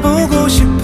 보고 싶어